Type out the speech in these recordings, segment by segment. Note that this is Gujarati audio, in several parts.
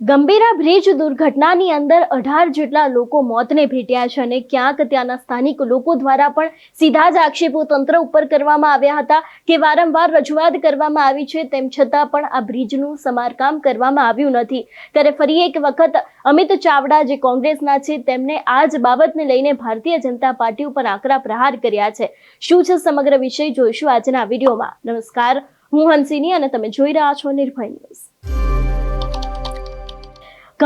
ગંભીરા બ્રિજ દુર્ઘટનાની અંદર અઢાર જેટલા લોકો મોતને ભેટ્યા છે અને ક્યાંક ત્યાંના સ્થાનિક લોકો દ્વારા પણ સીધા જ આક્ષેપો તંત્ર ઉપર કરવામાં આવ્યા હતા કે વારંવાર રજૂઆત કરવામાં આવી છે, તેમ છતાં પણ આ બ્રિજનું સમારકામ કરવામાં આવ્યું નથી. ત્યારે ફરી એક વખત અમિત ચાવડા, જે કોંગ્રેસના છે, તેમને આ જ બાબતને લઈને ભારતીય જનતા પાર્ટી ઉપર આકરા પ્રહાર કર્યા છે. શું છે સમગ્ર વિષય જોઈશું આજના વિડીયોમાં. નમસ્કાર. હું હંસિની અને તમે જોઈ રહ્યા છો નિર્ભય ન્યૂઝ.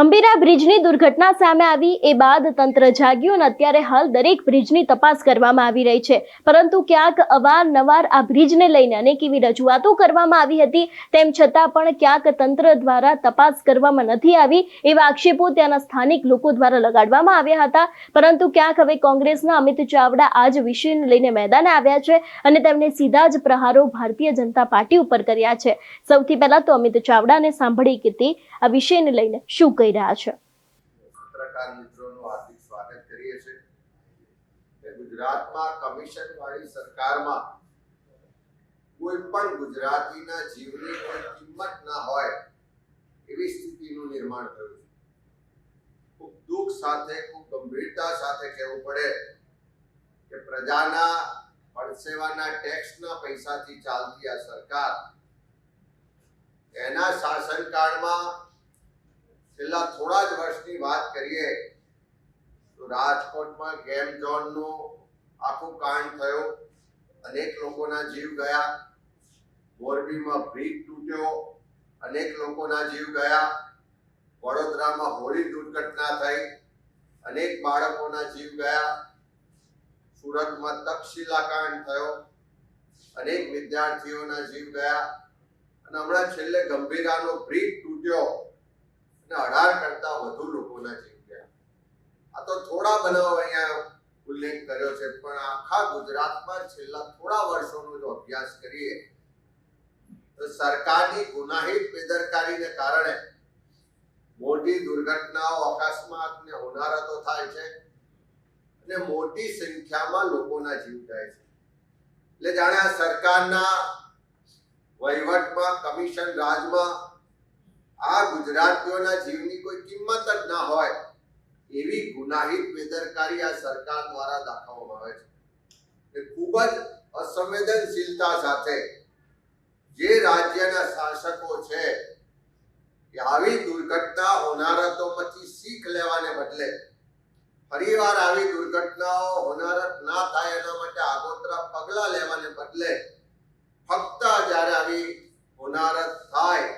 ગંભીરા બ્રિજની દુર્ઘટના સામે આવી એ બાદ તંત્ર જાગ્યું અને અત્યારે હાલ દરેક બ્રિજની તપાસ કરવામાં આવી રહી છે. પરંતુ ક્યાંક અવારનવાર આ બ્રિજને લઈને અનેક એવી રજૂઆતો કરવામાં આવી હતી. તેમ છતાં પણ ક્યાંક તંત્ર દ્વારા તપાસ કરવામાં નથી આવી એવા આક્ષેપો ત્યાંના સ્થાનિક લોકો દ્વારા લગાડવામાં આવ્યા હતા. પરંતુ ક્યાંક હવે કોંગ્રેસના અમિત ચાવડા આ જ વિષયને લઈને મેદાને આવ્યા છે અને તેમણે સીધા જ પ્રહારો ભારતીય જનતા પાર્ટી ઉપર કર્યા છે. સૌથી પહેલા તો અમિત ચાવડાને સાંભળી કે તે આ વિષયને લઈને શું કહી રહ્યા છે. ગુજરાતમાં કમિશન વાળી સરકારમાં કોઈ પણ ગુજરાતીના જીવની કોઈ કિંમત ના હોય એવી સ્થિતિનું નિર્માણ થયું છે. ખૂબ દુઃખ સાથે, ખૂબ ગંભીરતા સાથે કહેવું પડે કે પ્રજાના પરસેવાના ટેક્સના પૈસાથી ચાલતી આ સરકાર એના શાસનકાળમાં છેલ્લા થોડા જ વર્ષની વાત કરીએ, તો રાજકોટમાં ગેમ ઝોનનો આખું કાંડ થયો. અનેક લોકોના જીવ ગયા. મોરબીમાં બ્રિજ તૂટ્યો. અનેક લોકોના જીવ ગયા. વડોદરામાં હોળી દુર્ઘટના થઈ. અનેક બાળકોના જીવ ગયા. સુરતમાં તક્ષશિલા કાંડ થયો. અનેક વિદ્યાર્થીઓના જીવ ગયા. અને હમણાં છેલ્લે ગંભીરાનો બ્રિજ તૂટ્યો. અને અઢાર કરતા વધુ લોકોના જીવ ગયા. આ તો થોડા બનાવ અહીંયા ઉલ્લેખ કર્યો છે, પણ આખા ગુજરાતમાં છેલ્લા થોડા વર્ષોનો જો અભ્યાસ કરીએ, તો સરકારની ગુનાહિત બેદરકારીને કારણે મોટી દુર્ઘટનાઓ અકસ્માત ને હોનારતો થાય છે અને મોટી સંખ્યામાં લોકોના જીવ જાય છે. એટલે જાણે આ સરકારના વહીવટમાં, કમિશન રાજમાં આ ગુજરાતીઓના જીવની કોઈ કિંમત જ ના હોય, એવી ગુનાહિત બેદરકારી આ સરકાર દ્વારા દાખવવામાં આવે છે. ખૂબ જ અસંવેદનશીલતા સાથે જે રાજ્યના શાસકો છે કે આવી દુર્ઘટના હોનારતોમાંથી શીખ લેવાને બદલે ફરીવાર આવી દુર્ઘટનાઓ હોનારત ના થાય એના માટે આગોતરા પગલાં લેવાને બદલે ફક્ત જ્યારે આવી હોનારત થાય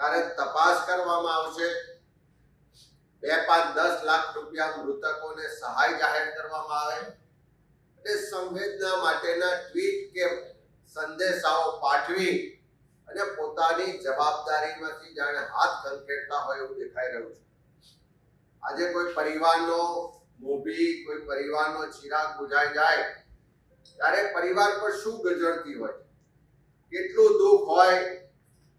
ત્યારે તપાસ કરવામાં આવશે. બે પાંચ દસ લાખ રૂપિયા મૃતકોને સહાય જાહેર કરવામાં આવે. અને સંવેદના માટેના ટ્વીટ કે સંદેશાઓ પાઠવી અને પોતાની જવાબદારીમાંથી જાણે હાથ ખંખેરતા હોય એવું દેખાઈ રહ્યું છે. આજે કોઈ પરિવારનો મોભી, કોઈ પરિવારનો ચિરાગ બુજાઈ જાય, ત્યારે પરિવાર પર શું ગજડતી હોય? કેટલું દુઃખ હોય?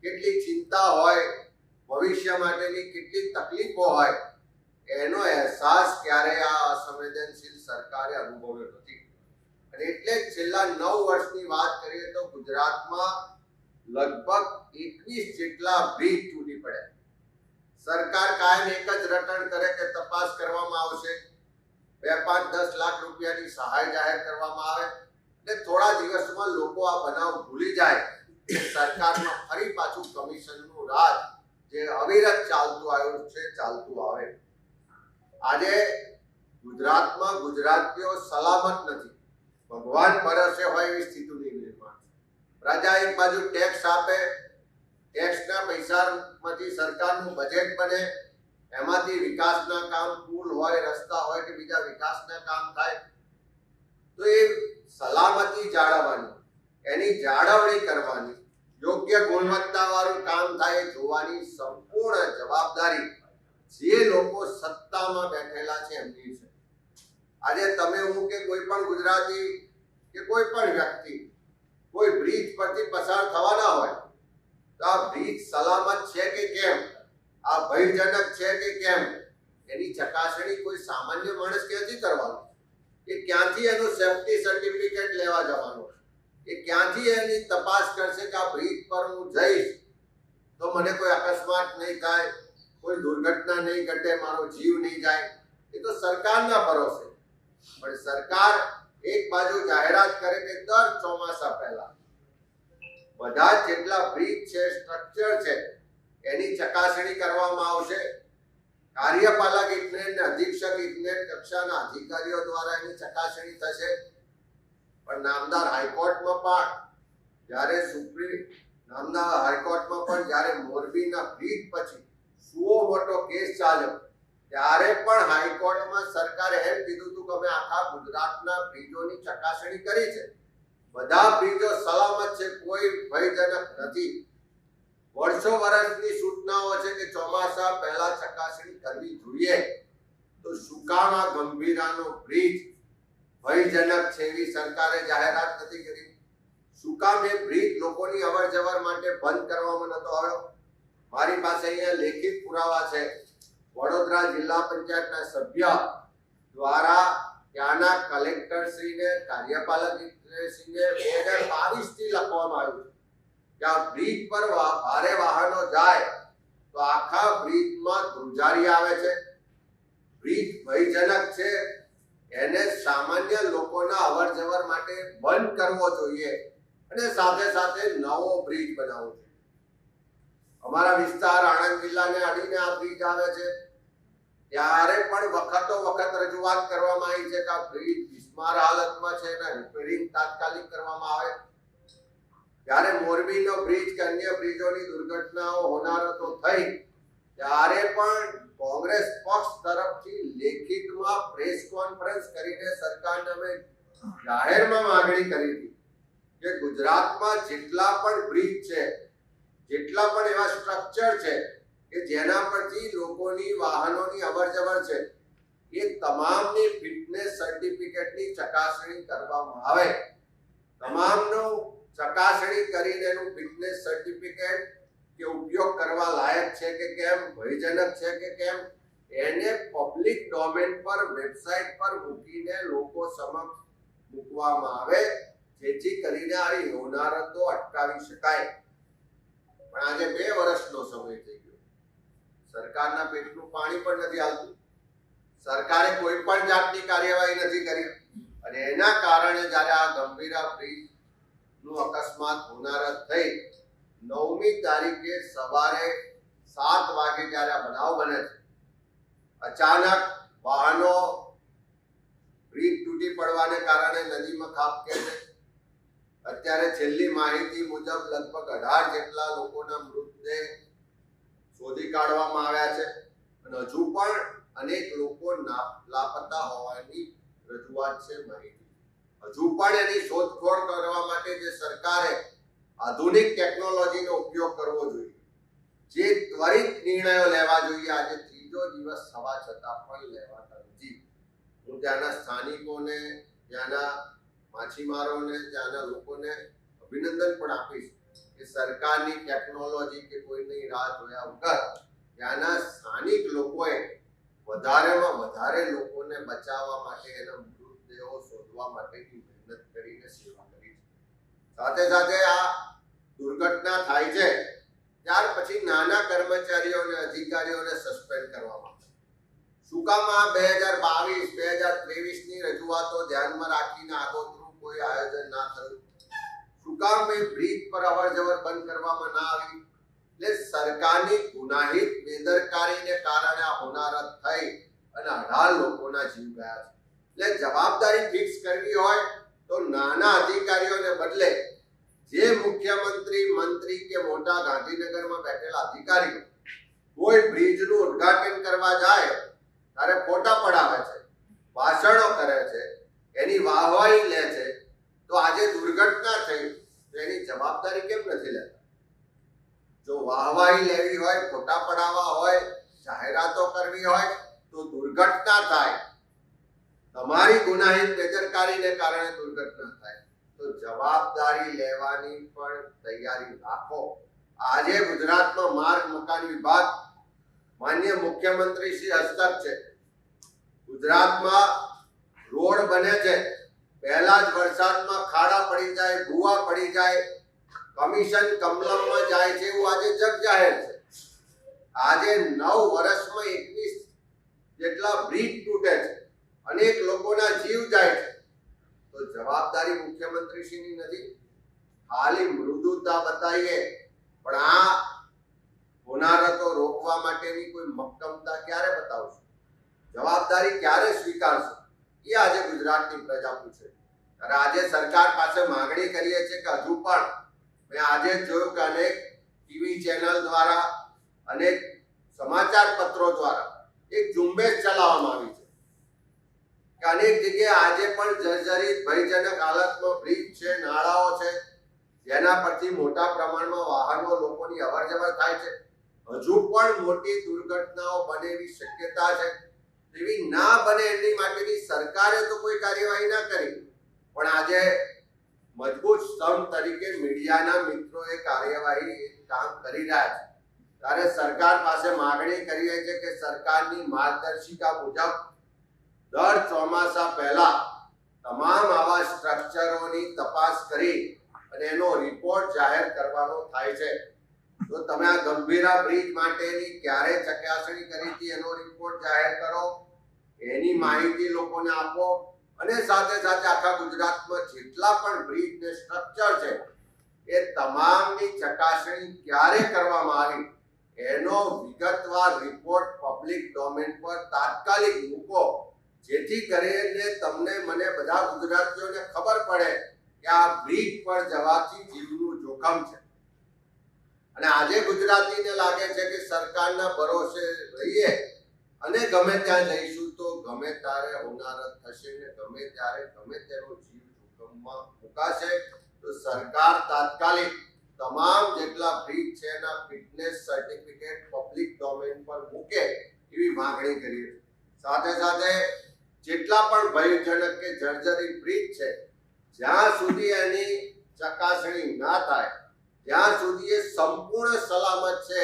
કેટલી ચિંતા હોય, ભવિષ્ય માટેની કેટલી તકલીફો હોય, એનો અહેસાસ ક્યારે આ અસંવેદનશીલ સરકારે અનુભવ્યો નથી. અને એટલે જ છેલ્લા નવ વર્ષની વાત કરીએ તો ગુજરાતમાં લગભગ એકવીસ જેટલા બ્રિજ તૂટી પડ્યા. સરકાર કાયમ એક જ રટણ કરે કે તપાસ કરવામાં આવશે. બે પાંચ દસ લાખ રૂપિયાની સહાય જાહેર કરવામાં આવે. અને થોડા દિવસમાં લોકો આ બનાવ ભૂલી જાય. સરકારમાં ફરી પાછું કમિશનનું રાજ જે અવિરત ચાલતું આવ્યું છે, ચાલતું આવે. આજે ગુજરાતમાં ગુજરાતીઓ સલામત નથી. ભગવાન ભરોસે હોય એવી સ્થિતિનું નિર્માણ પ્રજા એક બાજુ ટેક્સ આપે ટેક્સના પૈસામાંથી સરકારનું બજેટ બને, એમાંથી વિકાસના કામ પુલ હોય, રસ્તા હોય કે બીજા વિકાસના કામ થાય તો એ સલામતી જાળવવાની એની જાળવણી કરવાની, યોગ્ય ગુણવત્તાવાળું કામ થાય જોવાની સંપૂર્ણ જવાબદારી જે લોકો સત્તામાં બેઠેલા છે એમની છે. આજે તમે હું કે કોઈ પણ ગુજરાતી કે કોઈ પણ વ્યક્તિ કોઈ બ્રિજ પરથી પસાર થવાના હોય, તો આ બ્રિજ સલામત છે કે કેમ? આ ભયજનક છે કે કેમ? એની ચકાસણી કોઈ સામાન્ય માણસ ક્યાંથી કરવાનું? એ ક્યાંથી એનું સેફટી સર્ટિફિકેટ લેવા જવાનું? એ ક્યાંથી એની તપાસ કરશે કે આ બ્રિજ પર હું જઈશ? તો મને કોઈ અકસ્માત નહીં થાય, કોઈ દુર્ઘટના નહીં ઘટે, મારો જીવ નહીં જાય. એ તો સરકારના ભરોસે. પણ સરકાર એક બાજુ જાહેરાત કરે કે દર ચોમાસા પહેલા બધા જેટલા બ્રિજ છે સ્ટ્રક્ચર છે, એની ચકાસણી કરવામાં આવશે. કાર્યપાલક ઇજનેર અધિક્ષક ઇજનેર કક્ષાના અધિકારીઓ દ્વારા એની ચકાસણી થશે. પણ નામદાર હાઈકોર્ટમાં પણ, જ્યારે સુપ્રીમ, નામદાર હાઈકોર્ટમાં પણ જ્યારે મોરબીના બ્રિજ પછી સુઓ મોટો કેસ ચાલ્યો ત્યારે પણ હાઈકોર્ટમાં સરકારે એમ કીધું હતું કે અમે આખા ગુજરાતના બ્રિજોની ચકાસણી કરી છે. બધા બ્રિજો સલામત છે, કોઈ ભયજનક નથી. વર્ષો વર્ષની સૂચનાઓ છે કે ચોમાસા પહેલા ચકાસણી કરવી જોઈએ. તો સુકામાં ગંભીરાનો બ્રિજ ભયજનક છે એવી સરકારે જાહેરાત નથી કરી. શું કામ એ બ્રિજ લોકોની અવર જવર માટે બંધ કરવામાં નતો આવ્યો? મારી પાસે અહીંયા લેખિત પુરાવા છે. વડોદરા જિલ્લા પંચાયતના સભ્ય દ્વારા ત્યાંના કલેક્ટર શ્રીને કાર્યપાલક શ્રીને બે હજાર બાવીસથી લખવામાં આવ્યું છે. કે આ બ્રિજ પર ભારે વાહનો જાય તો આખા બ્રિજમાં ધ્રુજારી આવે છે. બ્રિજ ભયજનક છે. એને સામાન્ય લોકોના અવર જવર માટે બંધ કરવો જોઈએ અને સાથે સાથે નવો બ્રિજ બનાવવો અમારા વિસ્તાર આણંદ જિલ્લાને અડીને આ બ્રિજ આવે છે. ત્યારે પણ વખતો વખત રજૂઆત કરવામાં આવી છે કે આ બ્રિજ બિસ્માર હાલતમાં છે એના રિપેરિંગ તાત્કાલિક કરવામાં આવે. જ્યારે મોરબીનો બ્રિજ કે અન્ય બ્રિજોની દુર્ઘટનાઓ હોનારતો થઈ, ત્યારે પણ કોંગ્રેસ પક્ષ તરફથી લેખિતમાં પ્રેસ કોન્ફરન્સ કરીને સરકારને અમે જાહેરમાં માંગણી કરી હતી કે ગુજરાતમાં જેટલા પણ બ્રિજ છે, જેટલા પણ એવા સ્ટ્રક્ચર છે કે જેના પરથી લોકોની વાહનોની અવરજવર છે, એ તમામની ફિટનેસ સર્ટિફિકેટની ચકાસણી કરવામાં આવે. તમામનું ચકાસણી કરીને એનું ફિટનેસ સર્ટિફિકેટ કે ઉપયોગ કરવા લાયક છે કે કેમ, ભયજનક છે કે કેમ, એને પબ્લિક ડોમેન પર વેબસાઇટ પર મૂકીને લોકો સમક્ષ મૂકવામાં આવે, જેથી કરીને આવી હોનારતો અટકાવી શકાય. પણ આજે બે વર્ષનો સમય થઈ ગયો. સરકારના પેટનું પાણી પણ નથી આવતું સરકારે કોઈ પણ જાતની કાર્યવાહી નથી કરી. અને એના કારણે જ્યારે આ ગંભીરા બ્રિજનું અકસ્માત હોનારત થઈ નવમી તારીખે સવારે સાત વાગે જ્યારે આ બનાવ બને છે, અચાનક વાહનો બ્રિજ તૂટી પડવાને કારણે નદીમાં ખાપ કે અત્યારે છેલ્લી માહિતી મુજબ લગભગ અઢાર જેટલા લોકોના મૃતદેહ શોધી કાઢવામાં આવ્યા છે અને હજુ પણ અનેક લોકો લાપતા હોવાની રજૂઆત છે માહિતી. હજુ પણ એની શોધખોળ કરવા માટે જે સરકારે આધુનિક ટેકનોલોજીનો ઉપયોગ કરવો જોઈએ. જે ત્વરિત નિર્ણયો લેવા જોઈએ, આજે ત્રીજો દિવસ થવા છતાં પણ લેવાતા નથી. હું ત્યાંના સ્થાનિકોને, ત્યાંના માછીમારોને, ત્યાંના લોકોને અભિનંદન પણ આપીશ કે સરકારની ટેકનોલોજી કે કોઈની રાહ જોયા વગર ત્યાંના સ્થાનિક લોકોએ વધારેમાં વધારે લોકોને બચાવવા માટે એના મૃતદેહો શોધવા માટેની મહેનત કરીને સેવા સાથે સાથે આ દુર્ઘટના થાય છે, ત્યાર પછી નાના કર્મચારીઓને, અધિકારીઓને સસ્પેન્ડ કરવામાં આવે. શું કામ આ બે હજાર બાવીસ, બે હજાર ત્રેવીસની રજૂઆતો ધ્યાનમાં રાખીને આગોતરું કોઈ આયોજન ના થયું? શું કામ એ બ્રિજ પર અવર જવર બંધ કરવામાં ના આવી? એટલે સરકારની ગુનાહિત, બેદરકારીને કારણે આ હોનારત થઈ અને અઢાર લોકોના જીવ ગયા છે. એટલે જવાબદારી ફિક્સ કરવી હોય તો નાના અધિકારીઓને બદલે જે મુખ્યમંત્રી, મંત્રી કે મોટા ગાંધીનગરમાં બેઠેલા અધિકારીઓ કોઈ બ્રિજનું ઉદ્ઘાટન કરવા જાય, ત્યારે ફોટા પડાવે છે, ભાષણો કરે છે, એની વાહવાહી લે છે, તો આજે દુર્ઘટના થઈ, તો એની જવાબદારી કેમ નથી લેતા? જો વાહવાહી લેવી હોય, ફોટા પડાવવા હોય, જાહેરાતો કરવી હોય, તો દુર્ઘટના થાય. તમારી ગુનાહિત બેદરકારીને કારણે દુર્ઘટના થાય. તો જવાબદારી લેવાની પણ તૈયારી રાખો. આજે ગુજરાતમાં માર્ગ મકાન વિભાગ માન્ય મુખ્યમંત્રી શ્રી હસ્તક છે. ગુજરાતમાં રોડ બને છે. પહેલા જ વરસાદમાં ખાડા પડી જાય, ભૂવા પડી જાય, કમિશન કમલમમાં જાય છે એવું આજે જગ જાહેર છે. આજે નવ વર્ષમાં એકવીસ જેટલા બ્રિજ તૂટે છે. અનેક લોકોના જીવ જાય છે. તો જવાબદારી મુખ્યમંત્રીશ્રીની નથી. ખાલી મૃદુતા બતાવીએ. પણ આ હોનારતો રોકવા માટેની કોઈ મક્કમતા ક્યારે બતાવશો? જવાબદારી ક્યારે સ્વીકારશો? એ આજે ગુજરાતની પ્રજા પૂછે અને આજે સરકાર પાસે માંગણી કરીએ છીએ કે હજુ પણ મેં આજે જોયું કે અનેક ટીવી ચેનલ દ્વારા, અનેક સમાચાર પત્રો દ્વારા એક ઝુંબેશ ચલાવવામાં આવી છે. અનેક જગ્યાએ આજે પણ જર્જરિત ભયજનક હાલતમાં બ્રિજ છે, નાળાઓ છે, જેના પરથી મોટા પ્રમાણમાં વાહનો લોકોની અવર જવર થાય છે. હજુ પણ મોટી દુર્ઘટનાઓ બને એવી શક્યતા છે. એવી ના બને એની માટેની સરકારે તો કોઈ કાર્યવાહી ના કરી. પણ આજે મજબૂત સ્તંભ તરીકે મીડિયાના મિત્રોએ કાર્યવાહી કામ કરી રહ્યા છે. ત્યારે સરકાર પાસે માગણી કરીએ છે કે સરકારની માર્ગદર્શિકા મુજબ દર ચોમાસા પહેલા તમામ આવા સ્ટ્રક્ચરોની તપાસ કરી અને એનો રિપોર્ટ જાહેર કરવાનો થાય છે. તો તમે આ ગંભીરા બ્રિજ માટેની ક્યારે ચકાસણી કરી હતી એનો રિપોર્ટ જાહેર કરો, એની માહિતી લોકોને આપો અને સાથે સાથે આખા ગુજરાતમાં જેટલા પણ બ્રિજ ને સ્ટ્રક્ચર છે, એ તમામની ચકાસણી ક્યારે કરવામાં આવી, એનો વિગતવાર રિપોર્ટ પબ્લિક ડોમેન પર તાત્કાલિક મૂકો જેથી કરીને તમને મને બધા ગુજરાતીઓને ખબર પડે કે આ બ્રિજ પર જવાથી જીવનું જોખમ છે અને આજે ગુજરાતીને લાગે છે કે સરકારના ભરોસે રહીએ અને ગમે ત્યાં જઈશું તો ગમે ત્યારે હોનારત થશે ને ગમે ત્યારે ગમે તેનો જીવ જોખમમાં મુકાશે, તો સરકાર તાત્કાલિક તમામ જેટલા બ્રિજ છે એના ફિટનેસ સર્ટિફિકેટ પબ્લિક ડોમેન પર મૂકે એવી માંગણી કરી. સાથે સાથે જેટલા પણ ભયજનક કે જર્જરી બ્રિજ છે, જ્યાં સુધી એની ચકાસણી ના થાય જ્યાં સુધી એ સંપૂર્ણ સલામત છે,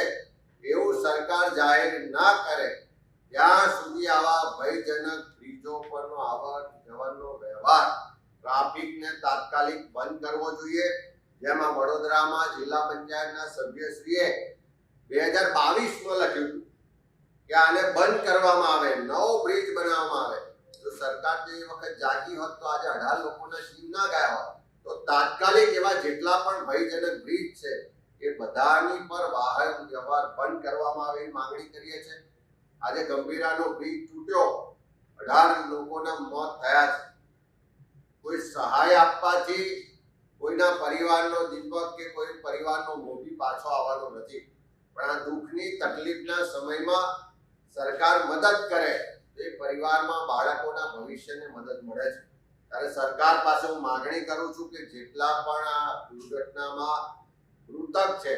એવું સરકાર જાહેર ના કરે, ત્યાં સુધી આવા ભયજનક બ્રિજો પરનો આવા જવાનો વ્યવહાર ટ્રાફિકને તાત્કાલિક બંધ કરવો જોઈએ. જેમાં વડોદરામાં જિલ્લા પંચાયતના સભ્યશ્રીએ બે હજાર બાવીસમાં લખ્યું કે આને બંધ કરવામાં આવે, નવો બ્રિજ બનાવવામાં આવે. સરકાર જે વખત જાગી હોત તો આજે અઢાર લોકોના શિવ ના ગયા હોત, તો તાત્કાલિક એવા જેટલા પણ ભયજનક બ્રિજ છે, એ બધાની પર વાહન વ્યવહાર બંધ કરવામાં આવે એવી માંગણી કરીએ છીએ. આજે ગંભીરાનો બ્રિજ તૂટ્યો, અઢાર લોકોના મોત થયા છે. કોઈ સહાય આપવાથી કોઈના પરિવારનો દીપક કે કોઈ પરિવારનો મોભી પાછો આવવાનો નથી. પણ આ દુઃખની તકલીફના સમયમાં સરકાર મદદ કરે એ પરિવારમાં બાળકોના ભવિષ્યને મદદ મળે છે. ત્યારે સરકાર પાસે હું માગણી કરું છું કે જેટલા પણ આ દુર્ઘટનામાં મૃતક છે,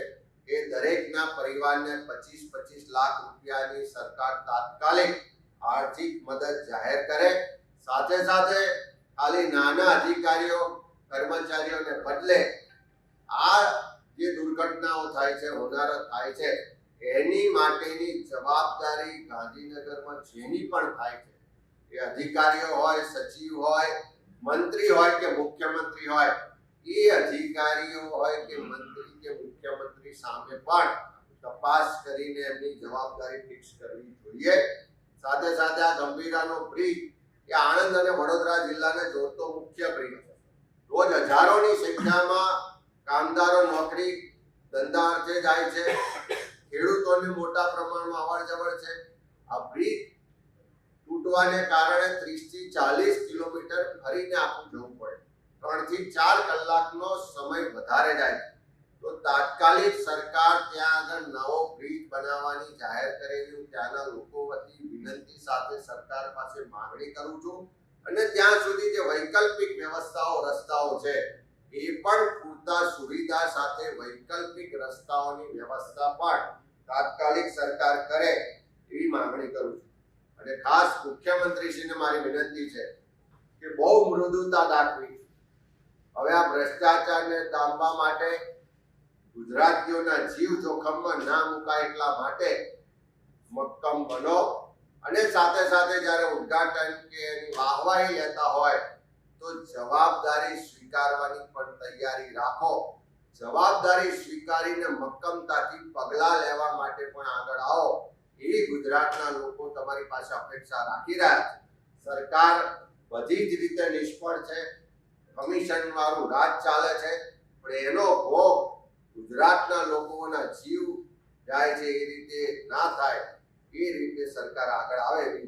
એ દરેકના પરિવારને પચીસ પચીસ લાખ રૂપિયાની સરકાર તાત્કાલિક આર્થિક મદદ જાહેર કરે. સાથે સાથે ખાલી નાના અધિકારીઓ, કર્મચારીઓને બદલે આ જે દુર્ઘટનાઓ થાય છે, હોનારત થાય છે એની માટેની જવાબદારી ગાંધીનગરમાં જેની પણ થાય છે, એ અધિકારીઓ હોય, સચિવ હોય, મંત્રી હોય કે મુખ્યમંત્રી હોય, એ અધિકારીઓ હોય કે મંત્રી કે મુખ્યમંત્રી સામે પણ તપાસ કરીને એમની જવાબદારી ફિક્સ કરવી જોઈએ. સાથે સાથે આ ગંભીરાનો બ્રિજ એ આણંદ અને વડોદરા જિલ્લાને જોડતો મુખ્ય બ્રિજ રોજ હજારોની સંખ્યામાં કામદારો નોકરી ધંધા અર્થે જાય છે. ખેડૂતોને મોટા પ્રમાણમાં અવર જવર છે. આ બ્રિજ તૂટવાને કારણે ત્રીસથી ચાલીસ કિલોમીટર ફરીને આખું જવું પડે. ત્રણથી ચાર કલાકનો સમય વધારે જાય તો તાત્કાલિક સરકાર ત્યાં આગળ નવો બ્રિજ બનાવવાની જાહેર કરેલી હું ત્યાંના લોકો વતી વિનંતી સાથે સરકાર પાસે માંગણી કરું છું. અને ત્યાં સુધી જે વૈકલ્પિક વ્યવસ્થાઓ, રસ્તાઓ છે એ પણ પૂરતા સુવિધા સાથે વૈકલ્પિક રસ્તાઓની વ્યવસ્થા પણ તાત્કાલિક સરકાર કરે એવી માંગણી કરું છું. અને ખાસ મુખ્યમંત્રીશ્રીને મારી વિનંતી છે કે બહુ મૃદુતા દાખવી. હવે આ ભ્રષ્ટાચારને ડામવા માટે ગુજરાતીઓના જીવ જોખમમાં ના મુકાય એટલા માટે મક્કમ બનો અને સાથે સાથે જ્યારે ઉદ્ઘાટન કે એની વાહવાહી લેતા હોય તો જવાબદારી સ્વીકારવાની પણ તૈયારી રાખો. જવાબદારી સ્વીકારીને મક્કમતાથી પગલાં લેવા માટે પણ આગળ આવો. એવી ગુજરાતના લોકો તમારી પાસે અપેક્ષા રાખી રહ્યા છે. સરકાર બધી જ રીતે નિષ્ફળ છે. કમિશન વાળું રાજ ચાલે છે. પણ એનો ભોગ ગુજરાતના લોકોના જીવ જાય છે એ રીતે ના થાય. એ રીતે સરકાર આગળ આવે એવી